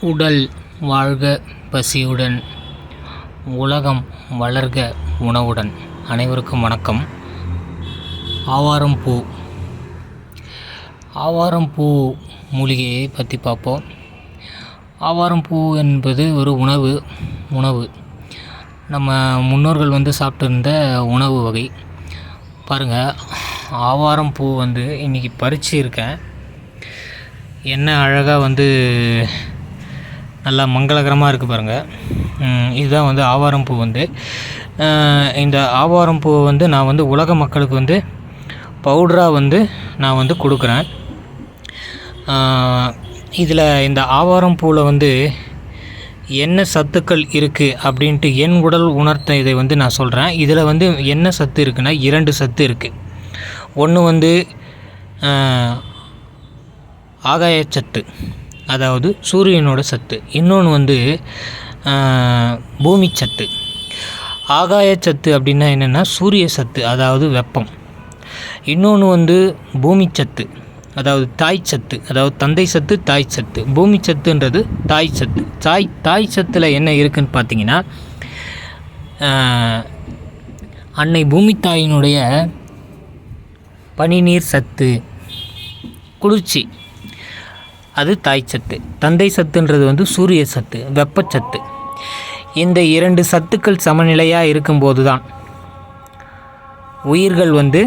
உடல் வாழ்க பசியுடன். உலகம் வளர்க உணவுடன். அனைவருக்கும் வணக்கம். ஆவாரம் பூ ஆவாரம் பூ மூலிகையை பற்றி பார்ப்போம். ஆவாரம் பூ என்பது ஒரு உணவு உணவு. நம்ம முன்னோர்கள் வந்து சாப்பிட்டுருந்த உணவு வகை. பாருங்கள் ஆவாரம் பூ வந்து இன்றைக்கி பறிச்சு இருக்கேன். என்ன அழகாக வந்து நல்லா மங்களகரமாக இருக்குது பாருங்கள் இதுதான் வந்து ஆவாரம் பூ வந்து. இந்த ஆவாரம் பூவை வந்து நான் வந்து உலக மக்களுக்கு வந்து பவுடராக வந்து நான் வந்து கொடுக்குறேன். இதில் இந்த ஆவாரம் பூவில் வந்து என்ன சத்துக்கள் இருக்குது அப்படின்ட்டு என் உடல் உணர்த்த இதை வந்து நான் சொல்கிறேன் இதில் வந்து என்ன சத்து இருக்குன்னா இரண்டு சத்து இருக்குது ஒன்று வந்து ஆகாய ஆகாயச்சத்து அதாவது சூரியனோட சத்து. இன்னொன்று வந்து பூமி சத்து. ஆகாயச்சத்து அப்படின்னா என்னென்னா சூரிய சத்து அதாவது வெப்பம். இன்னொன்று வந்து பூமி சத்து அதாவது தாய் சத்து அதாவது தந்தை சத்து தாய் சத்து. பூமி சத்துன்றது தாய் சத்து. தாய் தாய் சத்தில் என்ன இருக்குன்னு பார்த்தீங்கன்னா அன்னை பூமி தாயினுடைய பனிநீர் சத்து குளிர்ச்சி. அது தாய் சத்து. தந்தை சத்துன்றது வந்து சூரிய சத்து வெப்பச்சத்து இந்த இரண்டு சத்துக்கள் சமநிலையாக இருக்கும்போது தான் உயிர்கள் வந்து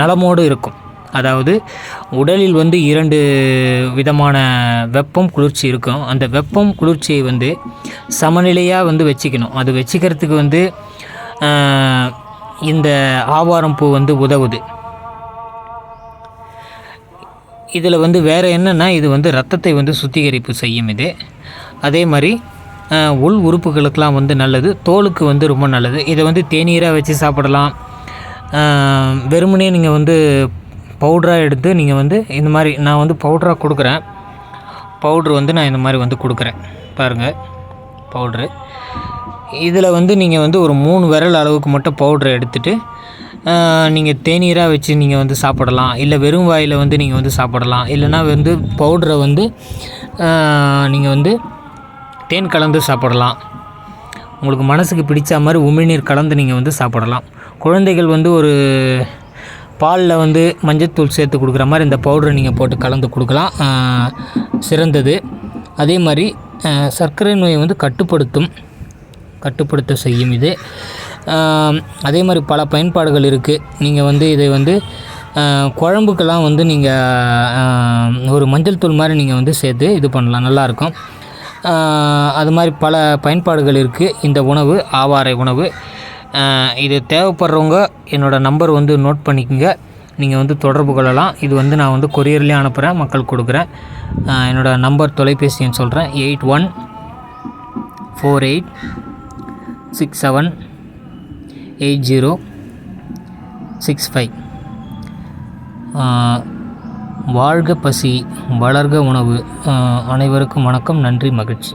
நலமோடு இருக்கும். அதாவது உடலில் வந்து இரண்டு விதமான வெப்பம் குளிர்ச்சி இருக்கும். அந்த வெப்பம் குளிர்ச்சியை வந்து சமநிலையாக வந்து வச்சுக்கணும். அது வச்சுக்கிறதுக்கு வந்து இந்த ஆவாரம் பூ வந்து உதவுது. இதில் வந்து வேறு என்னென்னா இது வந்து ரத்தத்தை வந்து சுத்திகரிப்பு செய்யும் இது. அதே மாதிரி உள் உறுப்புகளுக்கெலாம் வந்து நல்லது தோலுக்கு வந்து ரொம்ப நல்லது. இதை வந்து தேநீராக வச்சு சாப்பிடலாம். வெறுமனே நீங்கள் வந்து பவுடராக எடுத்து நீங்கள் வந்து இந்த மாதிரி நான் வந்து பவுடராக கொடுக்குறேன். பவுட்ரு வந்து நான் இந்த மாதிரி வந்து கொடுக்குறேன். பாருங்கள் பவுட்ரு. இதில் வந்து நீங்கள் வந்து ஒரு மூணு விரல் அளவுக்கு மட்டும் பவுட்ரு எடுத்துகிட்டு நீங்கள் தேநீராக வச்சு நீங்கள் வந்து சாப்பிடலாம். இல்லை வெறும் வாயில் வந்து நீங்கள் வந்து சாப்பிடலாம். இல்லைன்னா வந்து பவுட்ரை வந்து நீங்கள் வந்து தேன் கலந்து சாப்பிடலாம். உங்களுக்கு மனசுக்கு பிடிச்ச மாதிரி உமிழ்நீர் கலந்து நீங்கள் வந்து சாப்பிடலாம். குழந்தைகள் வந்து ஒரு பாலில் வந்து மஞ்சத்தூள் சேர்த்து கொடுக்குற மாதிரி இந்த பவுடரை நீங்கள் போட்டு கலந்து கொடுக்கலாம். சிறந்தது. அதே மாதிரி சர்க்கரை நோயை வந்து கட்டுப்படுத்தும் கட்டுப்படுத்த செய்யும் இது. அதே மாதிரி பல பயன்பாடுகள் இருக்குது நீங்கள் வந்து இதை வந்து குழம்புக்கெல்லாம் வந்து நீங்கள் ஒரு மஞ்சள் தூள் மாதிரி நீங்கள் வந்து சேர்த்து இது பண்ணலாம். நல்லாயிருக்கும் அது மாதிரி பல பயன்பாடுகள் இருக்குது இந்த உணவு ஆவாரை உணவு. இது தேவைப்படுறவங்க என்னோடய நம்பர் வந்து நோட் பண்ணிக்கோங்க. நீங்கள் வந்து தொடர்பு கொள்ளலாம். இது வந்து நான் வந்து கொரியர்லேயே அனுப்புகிறேன் மக்கள் கொடுக்குறேன். என்னோடய நம்பர் தொலைபேசி எண் சொல்கிறேன் eight one four eight six seven eight zero six five. வாழ்க பசி வளர்க உணவு. அனைவருக்கும் வணக்கம் நன்றி மகிழ்ச்சி.